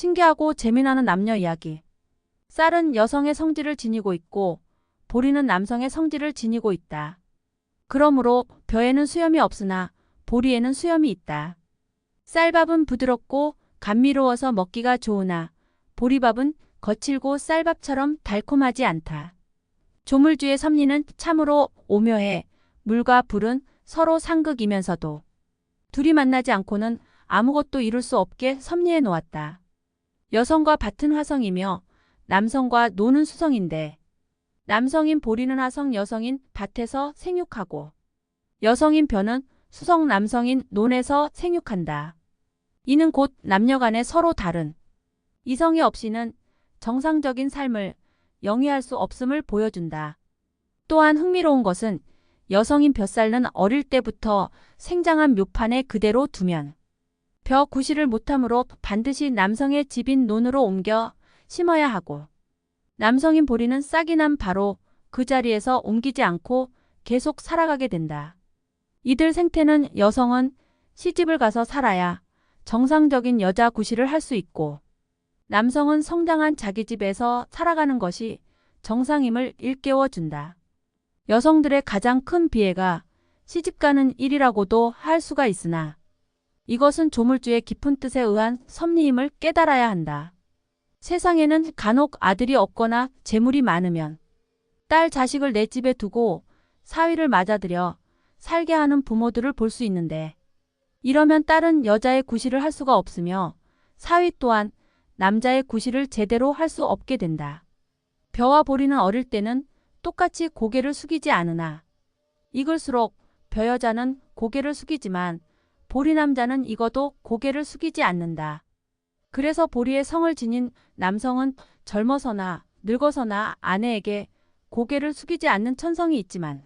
신기하고 재미나는 남녀 이야기. 쌀은 여성의 성질을 지니고 있고 보리는 남성의 성질을 지니고 있다. 그러므로 벼에는 수염이 없으나 보리에는 수염이 있다. 쌀밥은 부드럽고 감미로워서 먹기가 좋으나 보리밥은 거칠고 쌀밥처럼 달콤하지 않다. 조물주의 섭리는 참으로 오묘해 물과 불은 서로 상극이면서도 둘이 만나지 않고는 아무것도 이룰 수 없게 섭리해 놓았다. 여성과 밭은 화성이며 남성과 노는 수성인데 남성인 보리는 화성 여성인 밭에서 생육하고 여성인 벼는 수성 남성인 논에서 생육한다. 이는 곧 남녀 간에 서로 다른 이성이 없이는 정상적인 삶을 영위할 수 없음을 보여준다. 또한 흥미로운 것은 여성인 벼쌀는 어릴 때부터 생장한 묘판에 그대로 두면 벼 구실을 못하므로 반드시 남성의 집인 논으로 옮겨 심어야 하고 남성인 보리는 싹이 난 바로 그 자리에서 옮기지 않고 계속 살아가게 된다. 이들 생태는 여성은 시집을 가서 살아야 정상적인 여자 구실을 할 수 있고 남성은 성장한 자기 집에서 살아가는 것이 정상임을 일깨워 준다. 여성들의 가장 큰 비애가 시집가는 일이라고도 할 수가 있으나 이것은 조물주의 깊은 뜻에 의한 섭리임을 깨달아야 한다. 세상에는 간혹 아들이 없거나 재물이 많으면 딸 자식을 내 집에 두고 사위를 맞아들여 살게 하는 부모들을 볼 수 있는데 이러면 딸은 여자의 구실을 할 수가 없으며 사위 또한 남자의 구실을 제대로 할 수 없게 된다. 벼와 보리는 어릴 때는 똑같이 고개를 숙이지 않으나 익을수록 벼 여자는 고개를 숙이지만 보리 남자는 익어도 고개를 숙이지 않는다. 그래서 보리의 성을 지닌 남성은 젊어서나 늙어서나 아내에게 고개를 숙이지 않는 천성이 있지만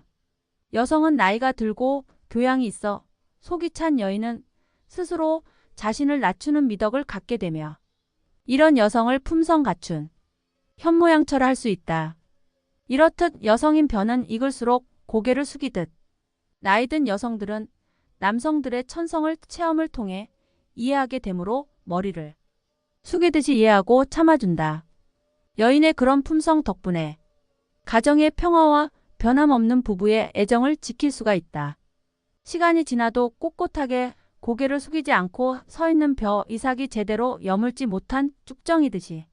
여성은 나이가 들고 교양이 있어 속이 찬 여인은 스스로 자신을 낮추는 미덕을 갖게 되며 이런 여성을 품성 갖춘 현모양처를 할수 있다. 이렇듯 여성인 변은 익을수록 고개를 숙이듯 나이 든 여성들은 남성들의 천성을 체험을 통해 이해하게 되므로 머리를 숙이듯이 이해하고 참아준다. 여인의 그런 품성 덕분에 가정의 평화와 변함없는 부부의 애정을 지킬 수가 있다. 시간이 지나도 꼿꼿하게 고개를 숙이지 않고 서 있는 벼 이삭이 제대로 여물지 못한 쭉정이듯이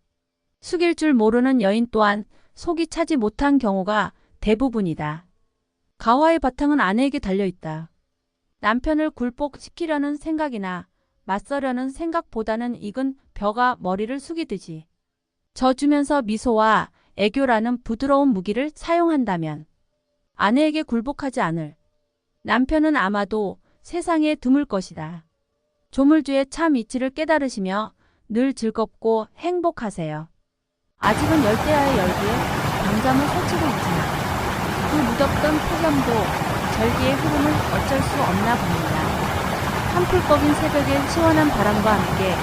숙일 줄 모르는 여인 또한 속이 차지 못한 경우가 대부분이다. 가와의 바탕은 아내에게 달려있다. 남편을 굴복시키려는 생각이나 맞서려는 생각보다는 익은 벼가 머리를 숙이듯이 져주면서 미소와 애교라는 부드러운 무기를 사용한다면 아내에게 굴복하지 않을 남편은 아마도 세상에 드물 것이다. 조물주의 참 이치를 깨달으시며 늘 즐겁고 행복하세요. 아직은 열대야의 열기에 밤잠을 설치고 있지만 그 무덥던 폭염도 절기의 흐름을 어쩔 수 없나 봅니다. 한풀 꺾인 새벽의 시원한 바람과 함께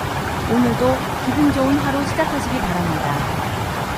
오늘도 기분 좋은 하루 시작하시기 바랍니다.